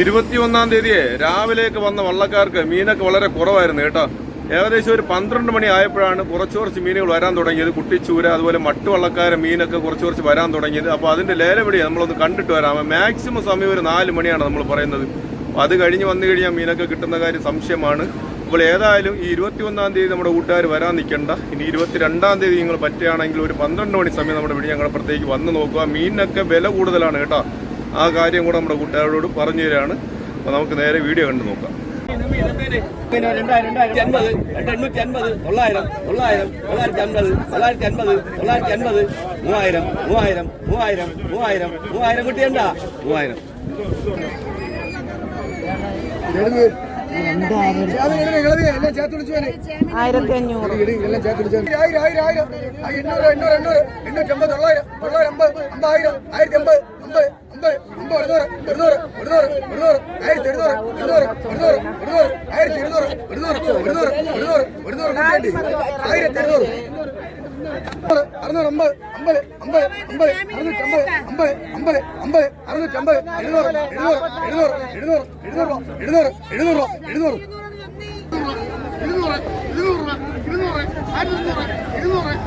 ഇരുപത്തിയൊന്നാം തീയതിയെ രാവിലേക്ക് വന്ന വള്ളക്കാർക്ക് മീനൊക്കെ വളരെ കുറവായിരുന്നു കേട്ടോ. ഏകദേശം ഒരു പന്ത്രണ്ട് മണി ആയപ്പോഴാണ് കുറച്ച് കുറച്ച് മീനുകൾ വരാൻ തുടങ്ങിയത്. കുട്ടിച്ചൂര അതുപോലെ മട്ടു വള്ളക്കാരെ മീനൊക്കെ കുറച്ച് കുറച്ച് വരാൻ തുടങ്ങിയത്. അപ്പോൾ അതിന്റെ ലേലവിടി നമ്മളൊന്ന് കണ്ടിട്ട് വരാം. മാക്സിമം സമയം ഒരു നാല് മണിയാണ് നമ്മൾ പറയുന്നത്. അത് കഴിഞ്ഞ് വന്നു കഴിഞ്ഞാൽ മീനൊക്കെ കിട്ടുന്ന കാര്യം സംശയമാണ്. അപ്പോൾ ഏതായാലും ഈ ഇരുപത്തിയൊന്നാം തീയതി നമ്മുടെ കൂട്ടുകാർ വരാൻ നിൽക്കേണ്ട. ഇനി ഇരുപത്തിരണ്ടാം തീയതി നിങ്ങൾ പറ്റുകയാണെങ്കിൽ ഒരു പന്ത്രണ്ട് മണി സമയം നമ്മുടെ വീട് ഞങ്ങളുടെ പുറത്തേക്ക് വന്ന് നോക്കുക. മീനൊക്കെ വില കൂടുതലാണ് കേട്ടോ. ആ കാര്യം കൂടെ നമ്മുടെ കൂട്ടുകാരോട് പറഞ്ഞു തരാണ്. അപ്പോൾ നമുക്ക് നേരെ വീഡിയോ കണ്ടു നോക്കാം. പിന്നെ ആയിരത്തി അഞ്ഞൂറ് ആയിരം ആയിരം എണ്ണൂറ് എണ്ണൂറ് എണ്ണൂറ് എണ്ണൂറ്റമ്പത് തൊള്ളായിരം തൊള്ളായിരം അമ്പത് അമ്പായിരം ആയിരത്തി അമ്പത് അമ്പത്. അമ്പത് അമ്പത് ഒരുന്നൂറ് ഒരുന്നൂറ് ഒരുന്നൂറ് ഒരുന്നൂറ് ആയിരത്തി ഒരുന്നൂറ് ഒരുന്നൂറ് ഒരുന്നൂറ് ഒരുന്നൂറ് ആയിരത്തി ഇരുന്നൂറ് ഒരുന്നൂറ് ഒരുന്നൂറ് ഒരുന്നൂറ് ഒരുന്നൂറ് കൂട്ടിയാണ്ടി ആയിരത്തി ഇരുന്നൂറ് അറുന്നൂറ് അമ്പത് അമ്പത് അമ്പത് അമ്പത് എഴുന്നൂറ് എഴുന്നൂറ് എഴുന്നൂറ് എഴുന്നൂറ് എഴുന്നൂറ് എഴുന്നൂറ് എഴുന്നൂറ് എഴുന്നൂറ്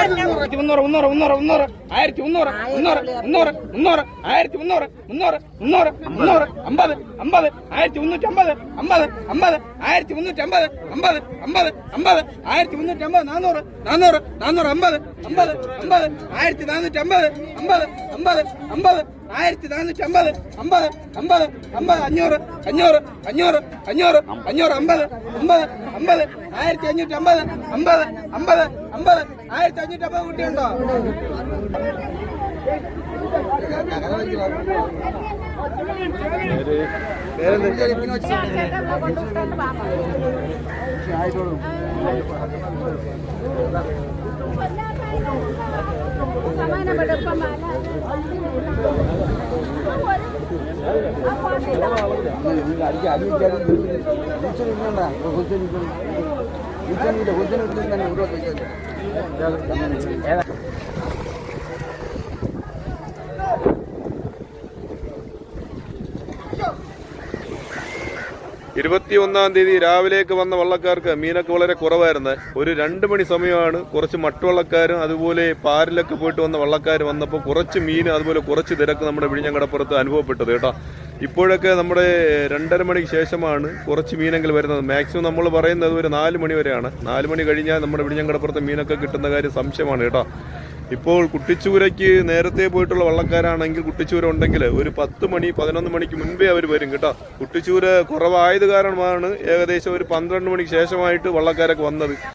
മുന്നൂറ് മുന്നൂറ് മുന്നൂറ് മുന്നൂറ് ആയിരത്തി മുന്നൂറ് മുന്നൂറ് മുന്നൂറ് മുന്നൂറ് ആയിരത്തി മുന്നൂറ് മുന്നൂറ് മുന്നൂറ് മുന്നൂറ് അമ്പത് അമ്പത് ആയിരത്തി മുന്നൂറ്റി അമ്പത് അമ്പത് അമ്പത് ആയിരത്തി മുന്നൂറ്റി അമ്പത് അമ്പത് അമ്പത് അമ്പത് ആയിരത്തി മുന്നൂറ്റി അമ്പത് നാനൂറ് നാനൂറ് നാനൂറ് അമ്പത് അമ്പത് അമ്പത് ആയിരത്തി നാനൂറ്റി അമ്പത് അമ്പത് അമ്പത് അമ്പത് ആയിരത്തി നാനൂറ്റി അമ്പത് അമ്പത് അമ്പത് അമ്പത് അഞ്ഞൂറ് അഞ്ഞൂറ് അഞ്ഞൂറ് അഞ്ഞൂറ് അഞ്ഞൂറ് അമ്പത് അമ്പത് അമ്പത് ആയിരത്തി അഞ്ഞൂറ്റി അമ്പത് അമ്പത് അമ്പത് അമ്പത് ആയിരത്തി അഞ്ഞൂറ്റി അമ്പത് കുട്ടിയുണ്ടോ కొంచెం కొంచెం ഇരുപത്തിയൊന്നാം തീയതി രാവിലേക്ക് വന്ന വള്ളക്കാർക്ക് മീനൊക്കെ വളരെ കുറവായിരുന്നു. ഒരു രണ്ട് മണി സമയമാണ് കുറച്ച് മട്ടുവള്ളക്കാരും അതുപോലെ പാരിലൊക്കെ പോയിട്ട് വന്ന വള്ളക്കാർ വന്നപ്പോൾ കുറച്ച് മീൻ അതുപോലെ കുറച്ച് തിരക്ക് നമ്മുടെ വിഴിഞ്ഞങ്കടപ്പുറത്ത് അനുഭവപ്പെട്ടത് കേട്ടോ. ഇപ്പോഴൊക്കെ നമ്മുടെ രണ്ടര മണിക്ക് ശേഷമാണ് കുറച്ച് മീനെങ്കിലും വരുന്നത്. മാക്സിമം നമ്മൾ പറയുന്നത് ഒരു നാല് മണി വരെയാണ്. നാല് മണി കഴിഞ്ഞാൽ നമ്മുടെ വിഴിഞ്ഞങ്കടപ്പുറത്ത് മീനൊക്കെ കിട്ടുന്ന കാര്യം സംശയമാണ് കേട്ടോ. ഇപ്പോൾ കുട്ടിച്ചൂരയ്ക്ക് നേരത്തെ പോയിട്ടുള്ള വള്ളക്കാരാണെങ്കിൽ കുട്ടിച്ചൂര ഉണ്ടെങ്കിൽ ഒരു പത്ത് മണി പതിനൊന്ന് മണിക്ക് മുൻപേ അവർ വരും കേട്ടോ. കുട്ടിച്ചൂര കുറവായത് കാരണമാണ് ഏകദേശം ഒരു പന്ത്രണ്ട് മണിക്ക് ശേഷമായിട്ട് വള്ളക്കാരൊക്കെ വന്നത്.